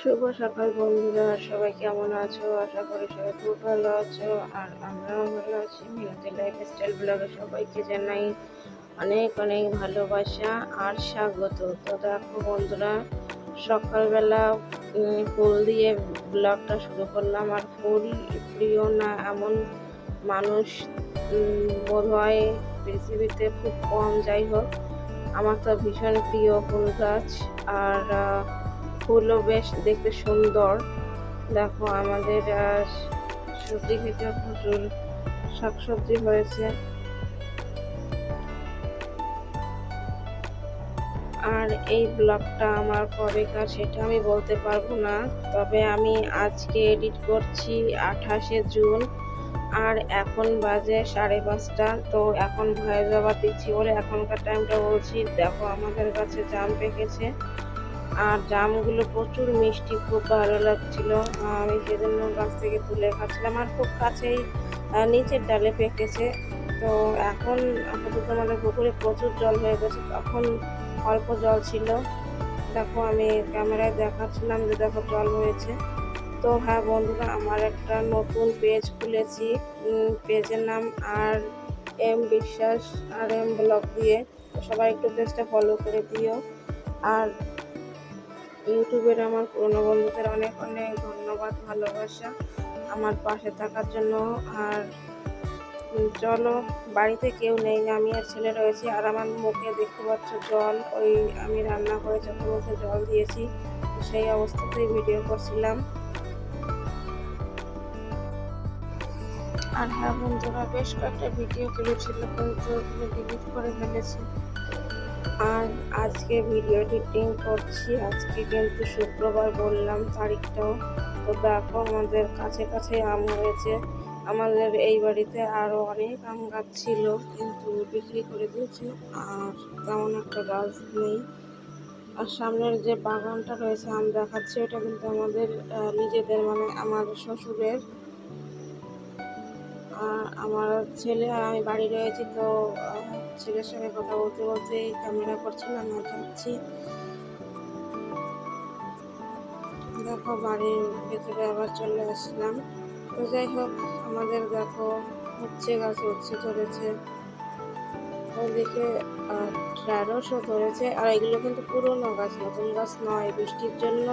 শুভ সকাল বন্ধুরা, সবাই কেমন আছো? আশা করি সবাই খুব ভালো আছো। আর আমরাও ভালো আছি। মিনতি লাইফ স্টাইল ব্লগে সবাইকে জানাই অনেক অনেক ভালোবাসা আর স্বাগত। তো দেখো বন্ধুরা, সকালবেলা ফুল দিয়ে ব্লগটা শুরু করলাম। আর ফুল প্রিয় না এমন মানুষ বোধ হয় পৃথিবীতে খুব কম। যাই হোক, আমার তো ভীষণ প্রিয় ফুল গাছ। আর ফুলও বেশ দেখতে সুন্দর। দেখো আমাদের সবজি খেতে প্রচুর শাকসবজি হয়েছে। আর এই ব্লগটা আমার কবে কবেকার সেটা আমি বলতে পারব না। তবে আমি আজকে এডিট করছি আঠাশে জুন, আর এখন বাজে সাড়ে পাঁচটা। তো এখন ভয়ে জবাব দিচ্ছি বলে এখনকার টাইমটা বলছি। দেখো আমাদের কাছে জাম পেকেছে আর জামগুলো প্রচুর মিষ্টি, খুব ভালো লাগছিল। আমি সেজন্য গাছ থেকে তুলে খাচ্ছিলাম আর খুব কাছেই নিচের ডালে পেকেছে। তো এখন আপাতত আমাদের পুকুরে প্রচুর জল হয়ে গেছে, তখন অল্প জল ছিল। দেখো আমি ক্যামেরায় দেখাচ্ছিলাম যে দেখো জল হয়েছে। তো হ্যাঁ বন্ধুরা, আমার একটা নতুন পেজ খুলেছি। পেজের নাম আর এম বিশ্বাস, আর এম ব্লগ দিয়ে। সবাই একটু পেজটা ফলো করে দিও। আর ইউটিউবের আমার পুরনো বন্ধুদের অনেক অনেক ধন্যবাদ, ভালোবাসা আমার পাশে থাকার জন্য। আর চলো, বাড়িতে কেউ নেই, আমি আর ছেলে রয়েছি। আর আমার মুখে দেখতে পাচ্ছ জল, ওই আমি রান্না করে চোখে মুখে জল দিয়েছি, সেই অবস্থাতেই ভিডিও করছিলাম। আর হ্যাঁ বন্ধুরা, বেশ কয়েকটা ভিডিও তুলেছিল কিন্তু ডিলিট করে ফেলেছি। আর আজকে ভিডিও এডিটিং করছি। আজকে কিন্তু শুক্রবার বললাম তারিখটাও তো দেখো আমাদের কাছে কাছে আম হয়েছে। আমাদের এই বাড়িতে আরও অনেক আম গাছ ছিল, কিন্তু বিক্রি করে দিয়েছে। আর তেমন একটা গাছ নেই। আর সামনের যে বাগানটা রয়েছে আম দেখাচ্ছে ওটা কিন্তু আমাদের নিজেদের মানে আমার শ্বশুরের। আর আমার ছেলে আর আমি বাড়ি রয়েছি তো ছেলের সঙ্গে কথা বলতে বলতে ক্যামেরা করছিলাম আর যাচ্ছি দেখো বাড়ির ভেতরে আবার চলে আসলাম। তো যাই হোক, আমাদের দেখো হচ্ছে গাছে উচ্ছে ধরেছে। ওইদিকে ঢ্যাঁড়সও ধরেছে। আর এগুলো কিন্তু পুরনো গাছ, নতুন গাছ নয়। বৃষ্টির জন্য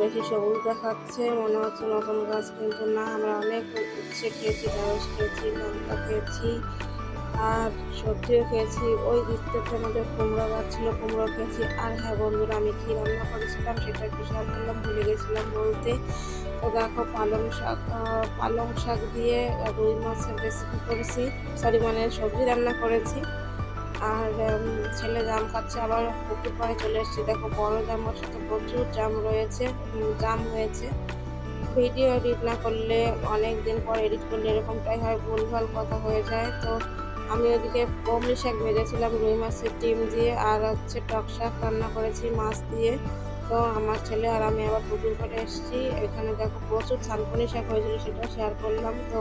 বেশি সবুজ দেখাচ্ছে। মনে হচ্ছে নতুন গাছ, কিন্তু না, আমরা অনেক উচ্ছে খেয়েছি, ঢ্যাঁড়স খেয়েছি, লঙ্কা খেয়েছি। আর সবজিও খেয়েছি, ওই দিকটাতে আমাদের কুমড়ো গাছ ছিল, কুমড়ো খেয়েছি। আর হ্যাঁ বন্ধুরা, আমি কী রান্না করেছিলাম সেটা একটু শেয়ার করলাম, ভুলে গেছিলাম বলতে। তো দেখো, পালং শাক পালং শাক দিয়ে রুই মাছের রেসিপি করেছি। সরি মানে সবজি রান্না করেছি। আর ছেলে জাম খাচ্ছে, আবার পুকুর পাড়ে চলে এসেছি। দেখো, বড় জাম গাছে তো প্রচুর জাম রয়েছে জাম হয়েছে। ভিডিও এডিট না করলে অনেক দিন পর এডিট করলে এরকমটাই হয়, ভুলভাল কথা হয়ে যায়। তো আমি ওদিকে কমলি শাক ভেজেছিলাম, রুই মাছের ডিম দিয়ে আর হচ্ছে টক শাক রান্না করেছি মাছ দিয়ে। তো আমার ছেলে আর আমি আবার পুকুর পাড়ে এসেছি। এখানে দেখো প্রচুর থানকুনি শাক হয়েছিল সেটা শেয়ার করলাম। তো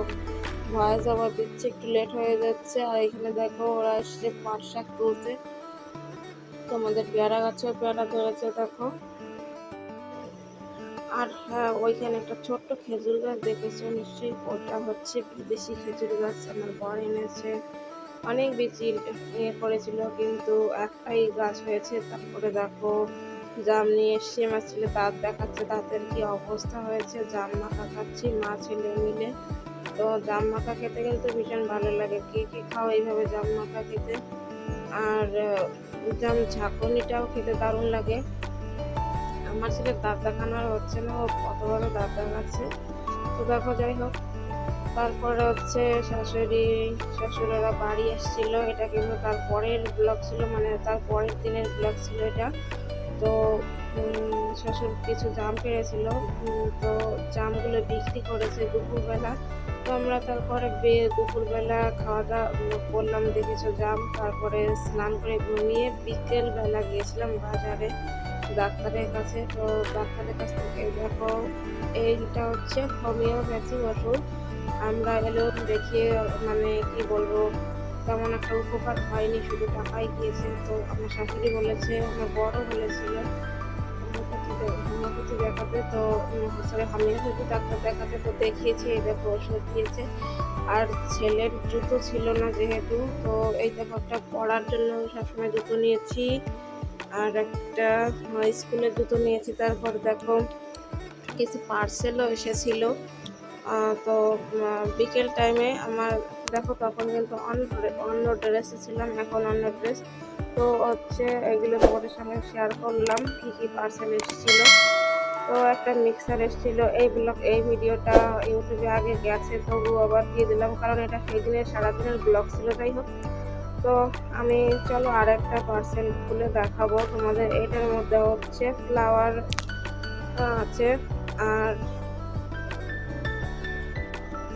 ভয়েস আবার দিচ্ছে, একটু লেট হয়ে যাচ্ছে। আর এখানে দেখো ওরা এসছে পাট শাক তুলতে। তো আমাদের পেয়ারা গাছেও পেয়ারা ধরেছে, দেখো। আর হ্যাঁ ওইখানে একটা ছোট্ট খেজুর গাছ দেখেছ নিশ্চয়ই? ওটা হচ্ছে বিদেশি খেজুর গাছ, আমার বর এনেছে। অনেক বেশি ইয়ে করেছিল, কিন্তু একটাই গাছ হয়েছে, তারপরে দেখো জাম নিয়ে এসছি আমার ছেলে দাঁত দেখাচ্ছে, দাঁতের কি অবস্থা হয়েছে, জাম মাখা খাচ্ছি, মা ছেলে মিলে। তো জাম মাখা খেতে কিন্তু ভীষণ ভালো লাগে, কে কে খাও এইভাবে জাম মাখা খেতে? আর জাম ঝাঁকুনিটাও খেতে দারুণ লাগে। আমার ছেলে দাঁত দেখানোর হচ্ছে না, ও কতভাবে দাঁত দেখাচ্ছে। তো দেখো যাই হোক তারপরে হচ্ছে শাশুড়ি, শাশুড়েরা বাড়ি এসেছিল। এটা কিন্তু তার পরের ব্লগ ছিল মানে তার পরের দিনের ব্লগ ছিল এটা। তো শ্বশুর কিছু জাম পেরেছিল। তো জামগুলো বিক্রি করেছে দুপুরবেলা। তো আমরা তারপরে দুপুরবেলা খাওয়া দাওয়া করলাম, দেখেছ জাম। তারপরে স্নান করে ঘুমিয়ে বিকেলবেলা গিয়েছিলাম বাজারে ডাক্তারের কাছে। তো ডাক্তারের কাছ থেকে দেখো, এইটা হচ্ছে হোমিওপ্যাথি ওষুধ। আমরা এলো দেখিয়ে মানে কি বলব, তেমন একটা উপকার হয়নি, শুধু টাকাই গিয়েছে তো আমার শাশুড়ি বলেছে, আমার বড় বলেছিল হোমিওপ্যাথি দেখাতে তো সরি হোমিওপ্যাথি ডাক্তার দেখাতে, তো দেখিয়েছি, এই দেখো, ওষুধ দিয়েছে। আর ছেলের জুতো ছিল না যেহেতু, তো এই দেখো, একটা পড়ার জন্য সবসময় জুতো নিয়েছি। আর একটা স্কুলের জুতো নিয়েছি, তারপর দেখো, কিছু পার্সেলও এসেছিল। তো বিকেল টাইমে আমার, দেখো তখন কিন্তু অন্য ড্রে- অন্য ড্রেসে ছিলাম, এখন অন্য ড্রেস তো হচ্ছে এগুলো তোমাদের সঙ্গে শেয়ার করলাম, কী কী পার্সেল এসেছিল। তো একটা মিক্সার এসেছিল, এই ব্লগ এই ভিডিওটা ইউটিউবে আগে গেছে তবু আবার দিয়ে দিলাম, কারণ এটা সেই দিনের সারাদিনের ব্লগ ছিল, যাই হোক। তো আমি, চলো আর একটা পার্সেল খুলে দেখাবো তোমাদের, এটার মধ্যে হচ্ছে ফ্লাওয়ার আছে, আর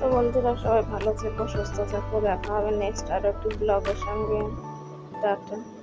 তো বন্ধুরা, সবাই ভালো থেকো, সুস্থ থেকো। দেখা হবে নেক্সট আরও একটি ব্লগের সঙ্গে। টাটা।